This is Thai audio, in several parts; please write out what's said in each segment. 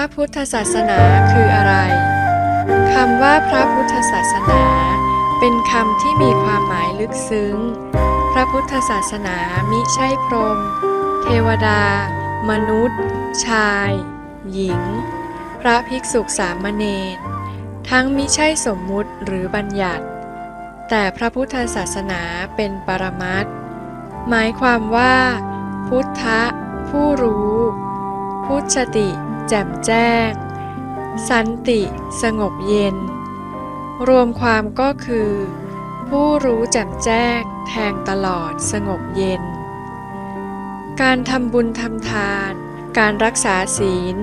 ระพุทธศาสนาคืออะไร คำว่าพระพุทธศาสนา เป็นคำที่มีความหมายลึกซึ้ง พระพุทธศาสนามิใช่พรหมเทวดา มนุษย์ ชาย หญิง พระภิกษุสามเณร ทั้งมิใช่สมมุติหรือบัญญัติ แต่พระพุทธศาสนาเป็นปรมัตถ์หมายความว่า พุทธะผู้รู้ พุทธติ แจ่มแจ้ง สันติสงบเย็น รวมความก็คือ ผู้รู้แจ่มแจ้ง แทงตลอดสงบเย็น การทำบุญทำทาน การรักษาศีล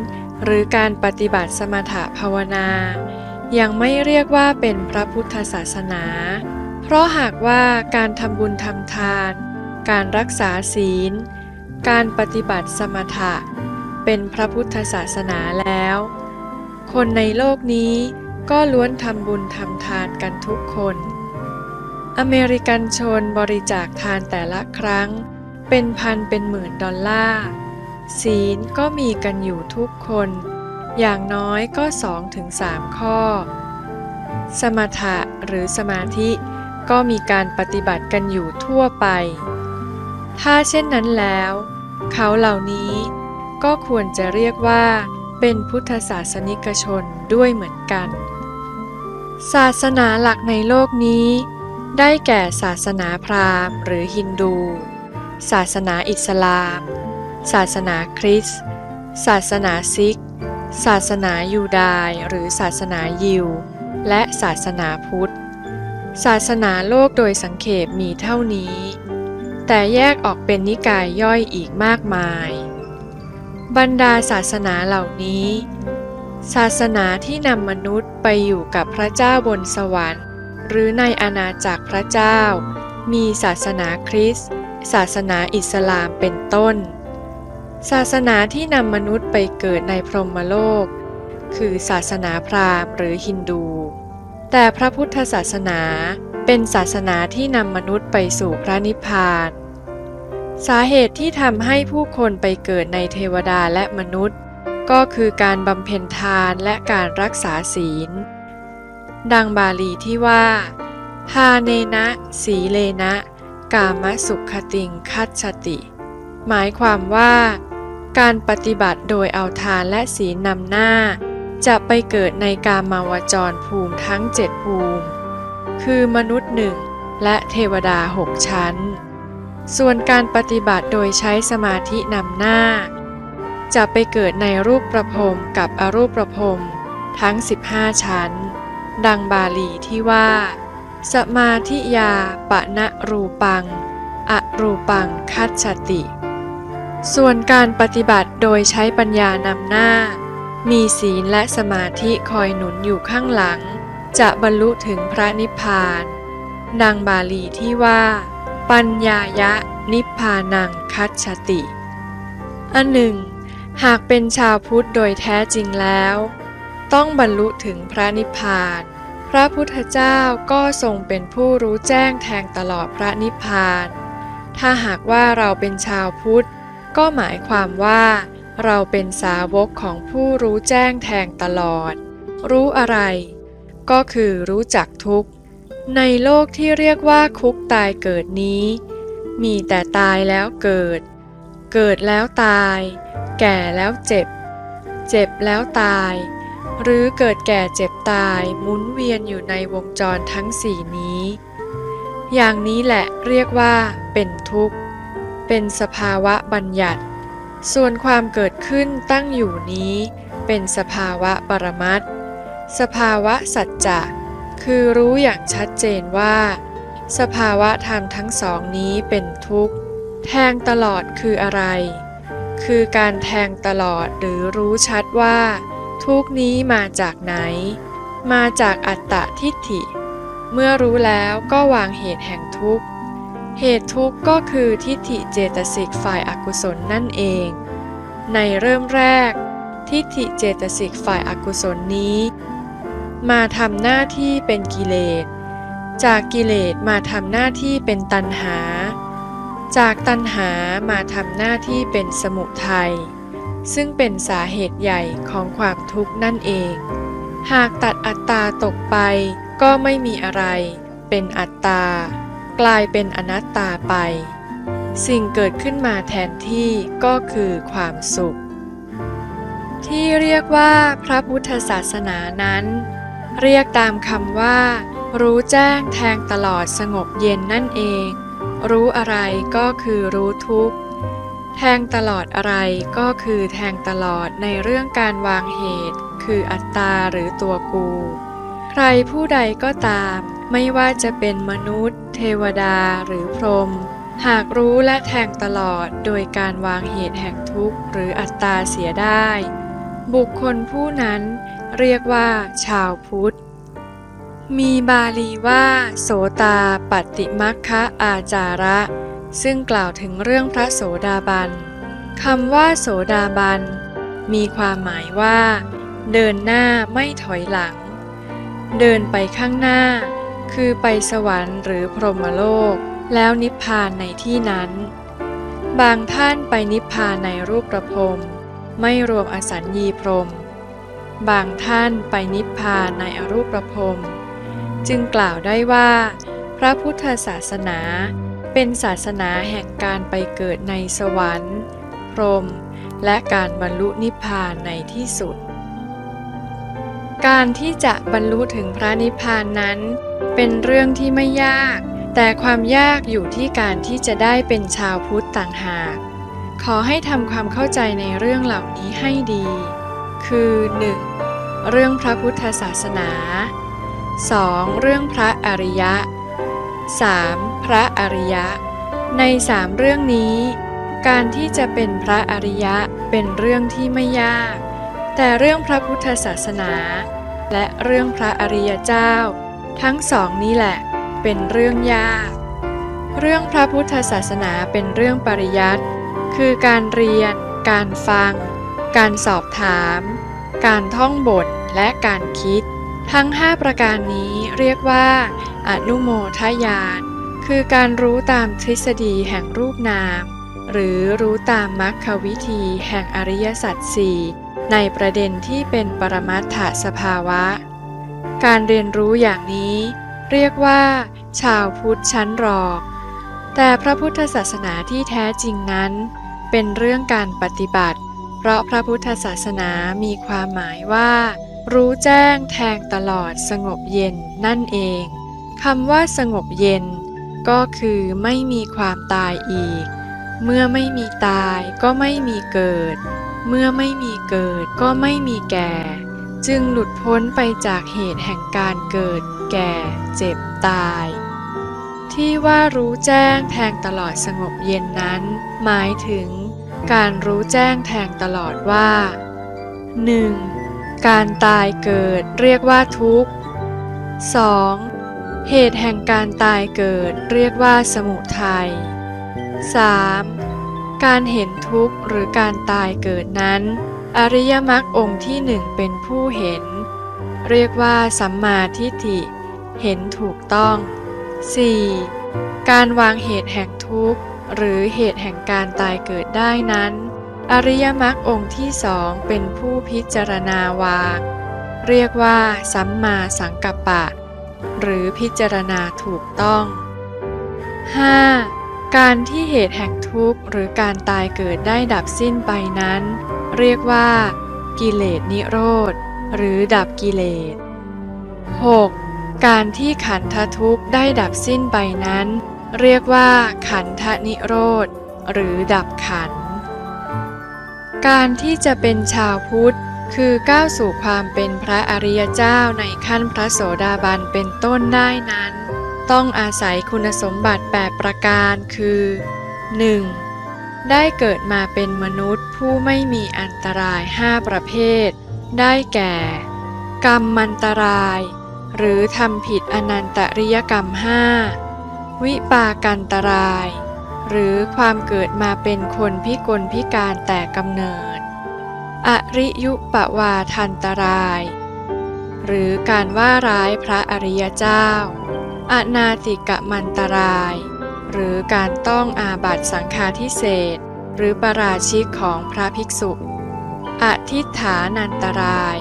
หรือการปฏิบัติสมถะภาวนา ยังไม่เรียกว่าเป็นพระพุทธศาสนา เพราะหากว่าการทำบุญทำทาน การรักษาศีลการปฏิบัติสมถะ เป็นพระพุทธศาสนาแล้ว คนในโลกนี้ก็ล้วนทำบุญทำทานกันทุกคน อเมริกันชนบริจาคทานแต่ละครั้ง เป็นพันเป็นหมื่นดอลลาร์ศีลก็มีกันอยู่ทุกคน อย่างน้อยก็สองถึงสามข้อ สมถะหรือสมาธิก็มีการปฏิบัติกันอยู่ทั่วไป ถ้าเช่นนั้นแล้ว เขาเหล่านี้ ก็ควรจะเรียกว่า เป็นพุทธศาสนิกชนด้วยเหมือนกัน ศาสนาหลักในโลกนี้ ได้แก่ศาสนาพราหมณ์หรือฮินดู ศาสนาอิสลาม ศาสนาคริสต์ศาสนาซิก ศาสนายูดายหรือศาสนายิว และศาสนาพุทธ ศาสนาโลกโดยสังเขปมีเท่านี้ แต่แยกออกเป็นนิกายย่อยอีกมากมาย บรรดาศาสนาเหล่านี้ ศาสนาที่นำมนุษย์ไปอยู่กับพระเจ้าบนสวรรค์ หรือในอาณาจักรพระเจ้า มีศาสนาคริสต์ศาสนาอิสลามเป็นต้น ศาสนาที่นำมนุษย์ไปเกิดในพรหมโลก คือศาสนาพราหมณ์หรือฮินดู แต่พระพุทธศาสนาเป็นศาสนาที่นำมนุษย์ไปสู่พระนิพพาน สาเหตุที่ทำให้ผู้คนไปเกิดในเทวดาและมนุษย์ ก็คือการบำเพ็ญทานและการรักษาศีล ดังบาลีที่ว่า ทาเนนะ สีเลนะ กามสุขติงคัจฉติ หมายความว่า การปฏิบัติโดยเอาทานและศีลนำหน้า จะไปเกิดในกามาวจรภูมิทั้งเจ็ดภูมิ คือมนุษย์หนึ่งและเทวดาหกชั้น ส่วนการปฏิบัติโดยใช้สมาธินำหน้า จะไปเกิดในรูปประพรมกับอรูปประพรมทั้ง 15 ชั้น ดังบาลีที่ว่า สมาธิยาปะนะรูปัง อรูปังคัจฉติ ส่วนการปฏิบัติโดยใช้ปัญญานำหน้า มีศีลและสมาธิคอยหนุนอยู่ข้างหลัง จะบรรลุถึงพระนิพพาน ดังบาลีที่ว่า ปัญญายะนิพพานังคัจฉติ อันหนึ่ง หากเป็นชาวพุทธโดยแท้จริงแล้ว ต้องบรรลุถึงพระนิพพาน พระพุทธเจ้าก็ทรงเป็นผู้รู้แจ้งแทงตลอดพระนิพพาน ถ้าหากว่าเราเป็นชาวพุทธ ก็หมายความว่า เราเป็นสาวกของผู้รู้แจ้งแทงตลอด รู้อะไร ก็คือรู้จักทุกข์ ในโลกที่เรียกว่าคุกตายเกิดนี้ มีแต่ตายแล้วเกิด เกิดแล้วตาย แก่แล้วเจ็บ เจ็บแล้วตาย หรือเกิดแก่เจ็บตายหมุนเวียนอยู่ในวงจรทั้งสี่นี้ อย่างนี้แหละเรียกว่าเป็นทุกข์ เป็นสภาวะบัญญัติ ส่วนความเกิดขึ้นตั้งอยู่นี้ เป็นสภาวะปรมัตสภาวะสัจจะ คือรู้อย่างชัดเจนว่า สภาวะธรรมทั้งสองนี้เป็นทุกข์ แทงตลอดคืออะไร คือการแทงตลอดหรือรู้ชัดว่า ทุกข์นี้มาจากไหน มาจากอัตตะทิฏฐิ เมื่อรู้แล้วก็วางเหตุแห่งทุกข์ เหตุทุกข์ก็คือทิฏฐิเจตสิกฝ่ายอากุศลนั่นเอง ในเริ่มแรก ทิฏฐิเจตสิกฝ่ายอากุศลนี้ มาทำหน้าที่เป็นกิเลส จากกิเลสมาทำหน้าที่เป็นตัณหา จากตัณหามาทำหน้าที่เป็นสมุทัย ซึ่งเป็นสาเหตุใหญ่ของความทุกข์นั่นเอง หากตัดอัตตาตกไปก็ไม่มีอะไร เป็นอัตตา กลายเป็นอนัตตาไป สิ่งเกิดขึ้นมาแทนที่ก็คือความสุข ที่เรียกว่าพระพุทธศาสนานั้น เรียกตามคำว่า รู้แจ้งแทงตลอดสงบเย็นนั่นเอง รู้อะไรก็คือรู้ทุกข์ แทงตลอดอะไรก็คือแทงตลอดในเรื่องการวางเหตุ คืออัตตาหรือตัวกู ใครผู้ใดก็ตาม ไม่ว่าจะเป็นมนุษย์ เทวดาหรือพรหมหากรู้และแทงตลอดโดยการวางเหตุแห่งทุกข์หรืออัตตาเสียได้ บุคคลผู้นั้น เรียกว่า ชาวพุทธ มีบาลีว่า โสตาปฏิมัคคะอาจาระ ซึ่งกล่าวถึงเรื่องพระโสดาบันคำว่า โสดาบัน มีความหมายว่า เดินหน้าไม่ถอยหลัง เดินไปข้างหน้า คือไปสวรรค์หรือพรหมโลก แล้วนิพพานในที่นั้น บางท่านไปนิพพานในรูปประพรมไม่รวมอสัญญีพรหม บางท่านไปนิพพานในอรูปประพรมจึงกล่าวได้ว่า พระพุทธศาสนาเป็นศาสนาแห่งการไปเกิดในสวรรค์ พรหมและการบรรลุนิพพานในที่สุด การที่จะบรรลุถึงพระนิพพานนั้น เป็นเรื่องที่ไม่ยาก แต่ความยากอยู่ที่การที่จะได้เป็นชาวพุทธต่างหาก ขอให้ทำความเข้าใจในเรื่องเหล่านี้ให้ดี คือ 1. เรื่องพระพุทธศาสนา 2. เรื่องพระอริยะ 3. พระอริยะ ในสามเรื่องนี้ การที่จะเป็นพระอริยะเป็นเรื่องที่ไม่ยาก แต่เรื่องพระพุทธศาสนา และเรื่องพระอริยเจ้า ทั้งสองนี้แหละ เป็นเรื่องยาก เรื่องพระพุทธศาสนาเป็นเรื่องปริยัติคือการเรียน การฟัง การสอบถาม การท่องบทและการคิด ทั้ง 5 ประการนี้เรียกว่าอนุโมทญาณคือการรู้ตามทฤษฎีแห่งรูปนาม หรือรู้ตามมรรควิธีแห่งอริยสัจสี่ในประเด็นที่เป็นปรมัตถสภาวะ การเรียนรู้อย่างนี้ เรียกว่า ชาวพุทธชั้นรองแต่พระพุทธศาสนาที่แท้จริงนั้น เป็นเรื่องการปฏิบัติ ราะพระพุทธศาสนามีความหมายว่า รู้แจ้งแทงตลอดสงบเย็นนั่นเองคำว่าสงบเย็น ก็คือไม่มีความตายอีก เมื่อไม่มีตายก็ไม่มีเกิด เมื่อไม่มีเกิดก็ไม่มีแก่ จึงหลุดพ้นไปจากเหตุแห่งการเกิด แก่ เจ็บตาย ที่ว่ารู้แจ้งแทงตลอดสงบเย็นนั้น หมายถึง การรู้แจ้งแทงตลอดว่า 1. การตายเกิดเรียกว่าทุกข์ 2. เหตุแห่งการตายเกิดเรียกว่าสมุทัย 3. การเห็นทุกข์หรือการตายเกิดนั้น อริยมรรคองค์ที่หนึ่งเป็นผู้เห็น เรียกว่าสัมมาทิฏฐิ เห็นถูกต้อง 4. การวางเหตุแห่งทุกข์ หรือเหตุแห่งการตายเกิดได้นั้น อริยมรรคองค์ที่สองเป็นผู้พิจารณาวาง เรียกว่าสัมมาสังกัปปะ หรือพิจารณาถูกต้อง 5. การที่เหตุแห่งทุกข์หรือการตายเกิดได้ดับสิ้นไปนั้น เรียกว่า กิเลสนิโรธ หรือดับกิเลส 6. การที่ขันธทุกข์ได้ดับสิ้นไปนั้น เรียกว่าขันธนิโรธ หรือดับขันธ์การที่จะเป็นชาวพุทธ คือก้าวสู่ความเป็นพระอริยเจ้าในขั้นพระโสดาบันเป็นต้นได้นั้น ต้องอาศัยคุณสมบัติ 8 ประการคือ 1. ได้เกิดมาเป็นมนุษย์ผู้ไม่มีอันตราย 5 ประเภท ได้แก่ กรรมมันตราย หรือทำผิดอนันตริยกรรมห้า วิปากันตราย หรือความเกิดมาเป็นคนพิกลพิการแต่กำเนิด อริยุปวาทันตราย หรือการว่าร้ายพระอริยเจ้า อนาติกะมันตราย หรือการต้องอาบัตสังฆาทิเศษหรือประราชิกของพระภิกษุ อธิษฐานันตราย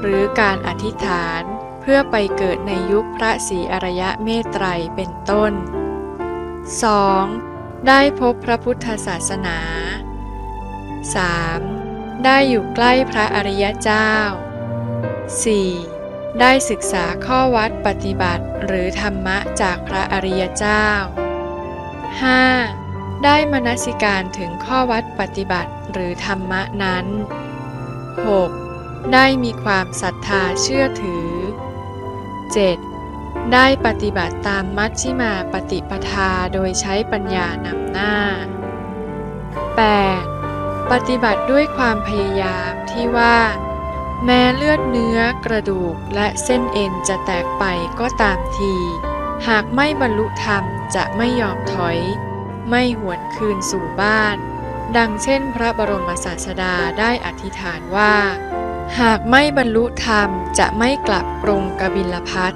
หรือการอธิษฐานเพื่อไปเกิดในยุคพระศรีอรยะเมตไตรเป็นต้น 2. ได้พบพระพุทธศาสนา 3. ได้อยู่ใกล้พระอริยเจ้า 4. ได้ศึกษาข้อวัดปฏิบัติหรือธรรมะจากพระอริยเจ้า 5. ได้มนสิการถึงข้อวัดปฏิบัติหรือธรรมะนั้น 6. ได้มีความศรัทธาเชื่อถือ 7. ได้ปฏิบัติตามมัชฌิมาปฏิปทาโดยใช้ปัญญานำหน้า 8. ปฏิบัติด้วยความพยายามที่ว่า แม้เลือดเนื้อกระดูกและเส้นเอ็นจะแตกไปก็ตามที หากไม่บรรลุธรรมจะไม่ยอมถอย ไม่หวนคืนสู่บ้าน ดังเช่นพระบรมศาสดาได้อธิษฐานว่า หากไม่บรรลุธรรมจะไม่กลับกรุงกบิลพัท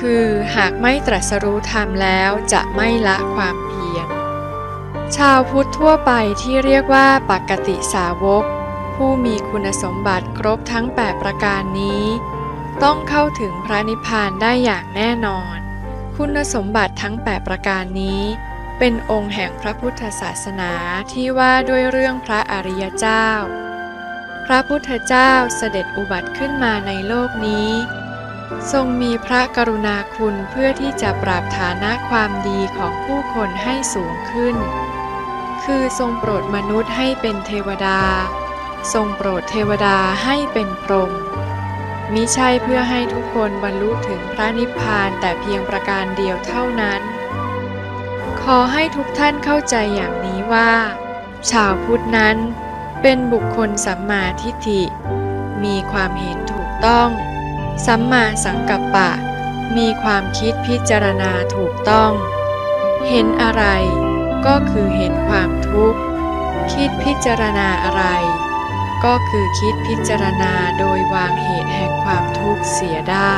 คือหากไม่ตรัสรู้ธรรมแล้วจะไม่ละความเพียร ชาวพุทธทั่วไปที่เรียกว่าปกติสาวก ผู้มีคุณสมบัติครบทั้ง 8 ประการนี้ ต้องเข้าถึงพระนิพพานได้อย่างแน่นอน คุณสมบัติทั้ง 8 ประการนี้ เป็นองค์แห่งพระพุทธศาสนาที่ว่าด้วยเรื่องพระอริยเจ้า พระพุทธเจ้าเสด็จอุบัติขึ้นมาในโลกนี้ ทรงมีพระกรุณาคุณเพื่อที่จะปรับฐานะความดีของผู้คนให้สูงขึ้น คือทรงโปรดมนุษย์ให้เป็นเทวดา ทรงโปรดเทวดาให้เป็นพรหมมิใช่เพื่อให้ทุกคนบรรลุถึงพระนิพพานแต่เพียงประการเดียวเท่านั้น ขอให้ทุกท่านเข้าใจอย่างนี้ว่า ชาวพุทธนั้นเป็นบุคคลสัมมาทิฏฐิ มีความเห็นถูกต้อง สัมมาสังกัปปะ มีความคิดพิจารณาถูกต้อง เห็นอะไรก็คือเห็นความทุกข์ คิดพิจารณาอะไร ก็คือคิดพิจารณาโดยวางเหตุแห่งความทุกข์เสียได้